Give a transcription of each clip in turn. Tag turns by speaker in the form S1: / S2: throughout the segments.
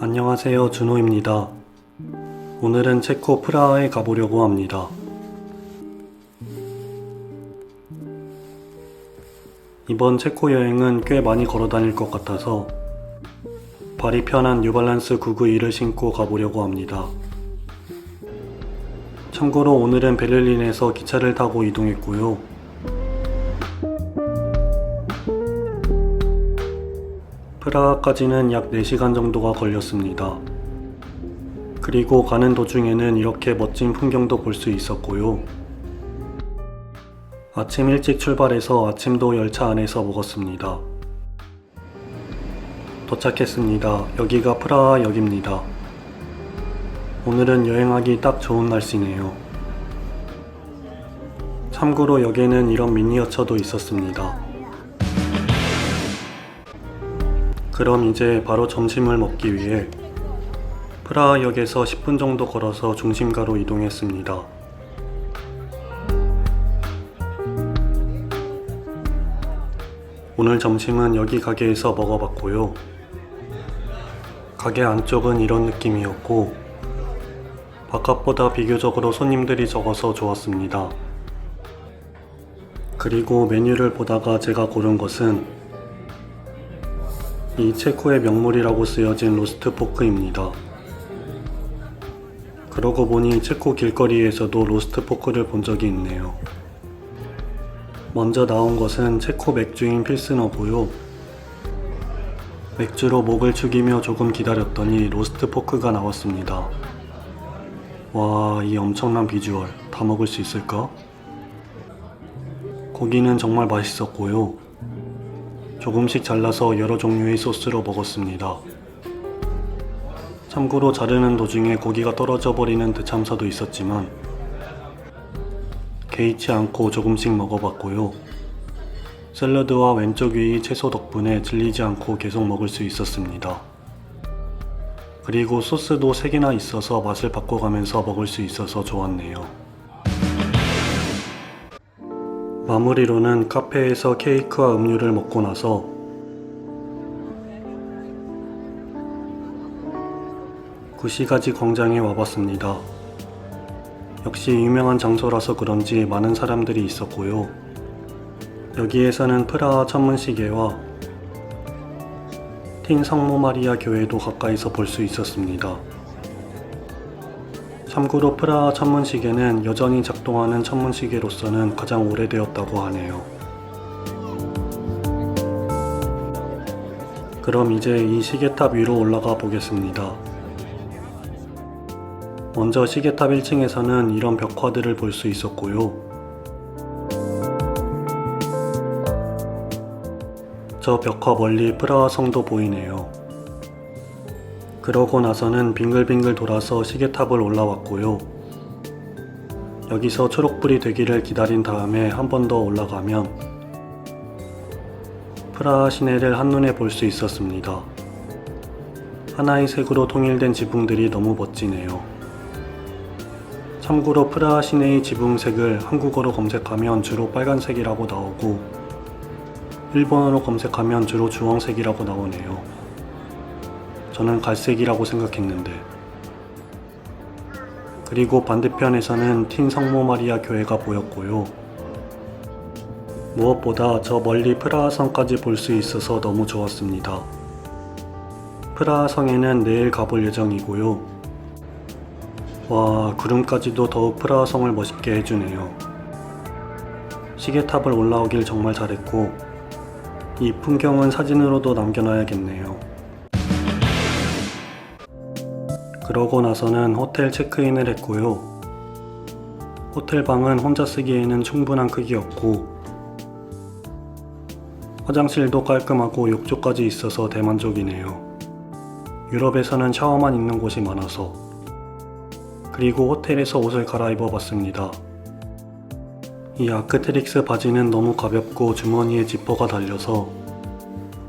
S1: 안녕하세요. 준호입니다. 오늘은 체코 프라하에 가보려고 합니다. 이번 체코 여행은 꽤 많이 걸어 다닐 것 같아서 발이 편한 뉴발란스 991을 신고 가보려고 합니다. 참고로 오늘은 베를린에서 기차를 타고 이동했고요. 프라하까지는 약 4시간 정도가 걸렸습니다. 그리고 가는 도중에는 이렇게 멋진 풍경도 볼 수 있었고요. 아침 일찍 출발해서 아침도 열차 안에서 먹었습니다. 도착했습니다. 여기가 프라하역입니다. 오늘은 여행하기 딱 좋은 날씨네요. 참고로 역에는 이런 미니어처도 있었습니다. 그럼 이제 바로 점심을 먹기 위해 프라하역에서 10분 정도 걸어서 중심가로 이동했습니다. 오늘 점심은 여기 가게에서 먹어봤고요. 가게 안쪽은 이런 느낌이었고, 바깥보다 비교적으로 손님들이 적어서 좋았습니다. 그리고 메뉴를 보다가 제가 고른 것은 이 체코의 명물이라고 쓰여진 로스트 포크입니다. 그러고 보니 체코 길거리에서도 로스트 포크를 본 적이 있네요. 먼저 나온 것은 체코 맥주인 필스너고요. 맥주로 목을 축이며 조금 기다렸더니 로스트 포크가 나왔습니다. 와, 이 엄청난 비주얼 다 먹을 수 있을까? 고기는 정말 맛있었고요. 조금씩 잘라서 여러 종류의 소스로 먹었습니다. 참고로 자르는 도중에 고기가 떨어져 버리는 대참사도 있었지만 개의치 않고 조금씩 먹어봤고요. 샐러드와 왼쪽 위의 채소 덕분에 질리지 않고 계속 먹을 수 있었습니다. 그리고 소스도 3개나 있어서 맛을 바꿔가면서 먹을 수 있어서 좋았네요. 마무리로는 카페에서 케이크와 음료를 먹고 나서 구시가지 광장에 와봤습니다. 역시 유명한 장소라서 그런지 많은 사람들이 있었고요. 여기에서는 프라하 천문시계와 틴 성모 마리아 교회도 가까이서 볼 수 있었습니다. 참고로 프라하 천문시계는 여전히 작동하는 천문시계로서는 가장 오래되었다고 하네요. 그럼 이제 이 시계탑 위로 올라가 보겠습니다. 먼저 시계탑 1층에서는 이런 벽화들을 볼 수 있었고요. 저 벽화 멀리 프라하 성도 보이네요. 그러고 나서는 빙글빙글 돌아서 시계탑을 올라왔고요. 여기서 초록불이 되기를 기다린 다음에 한 번 더 올라가면 프라하 시내를 한눈에 볼 수 있었습니다. 하나의 색으로 통일된 지붕들이 너무 멋지네요. 참고로 프라하 시내의 지붕색을 한국어로 검색하면 주로 빨간색이라고 나오고 일본어로 검색하면 주로 주황색이라고 나오네요. 저는 갈색이라고 생각했는데. 그리고 반대편에서는 틴 성모 마리아 교회가 보였고요. 무엇보다 저 멀리 프라하 성까지 볼 수 있어서 너무 좋았습니다. 프라하 성에는 내일 가볼 예정이고요. 와, 구름까지도 더욱 프라하 성을 멋있게 해주네요. 시계탑을 올라오길 정말 잘했고, 이 풍경은 사진으로도 남겨놔야겠네요. 그러고 나서는 호텔 체크인을 했고요. 호텔 방은 혼자 쓰기에는 충분한 크기였고, 화장실도 깔끔하고 욕조까지 있어서 대만족이네요. 유럽에서는 샤워만 있는 곳이 많아서. 그리고 호텔에서 옷을 갈아입어 봤습니다. 이 아크트릭스 바지는 너무 가볍고 주머니에 지퍼가 달려서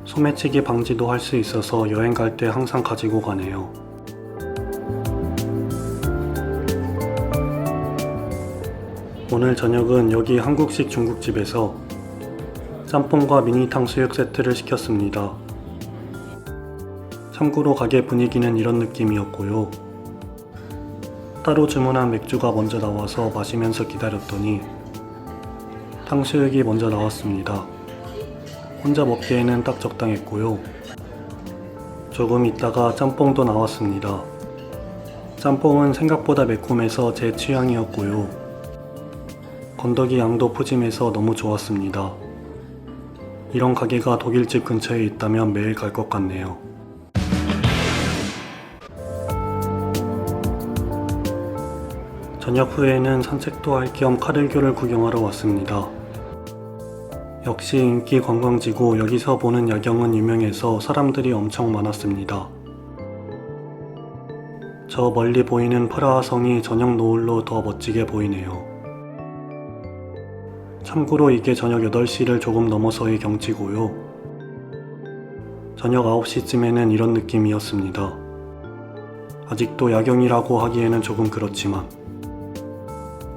S1: 소매치기 방지도 할 수 있어서 여행 갈 때 항상 가지고 가네요. 오늘 저녁은 여기 한국식 중국집에서 짬뽕과 미니 탕수육 세트를 시켰습니다. 참고로 가게 분위기는 이런 느낌이었고요. 따로 주문한 맥주가 먼저 나와서 마시면서 기다렸더니 탕수육이 먼저 나왔습니다. 혼자 먹기에는 딱 적당했고요. 조금 있다가 짬뽕도 나왔습니다. 짬뽕은 생각보다 매콤해서 제 취향이었고요. 건더기 양도 푸짐해서 너무 좋았습니다. 이런 가게가 독일집 근처에 있다면 매일 갈 것 같네요. 저녁 후에는 산책도 할 겸 카를교를 구경하러 왔습니다. 역시 인기 관광지고 여기서 보는 야경은 유명해서 사람들이 엄청 많았습니다. 저 멀리 보이는 프라하 성이 저녁 노을로 더 멋지게 보이네요. 참고로 이게 저녁 8시를 조금 넘어서의 경치고요. 저녁 9시쯤에는 이런 느낌이었습니다. 아직도 야경이라고 하기에는 조금 그렇지만.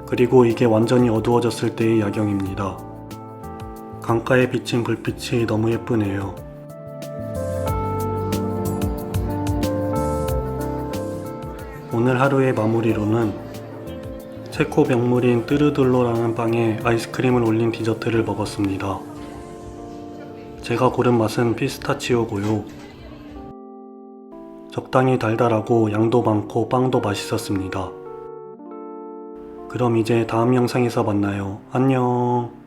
S1: 그리고 이게 완전히 어두워졌을 때의 야경입니다. 강가에 비친 불빛이 너무 예쁘네요. 오늘 하루의 마무리로는 체코 명물인 뜨르둘로라는 빵에 아이스크림을 올린 디저트를 먹었습니다. 제가 고른 맛은 피스타치오고요. 적당히 달달하고 양도 많고 빵도 맛있었습니다. 그럼 이제 다음 영상에서 만나요. 안녕.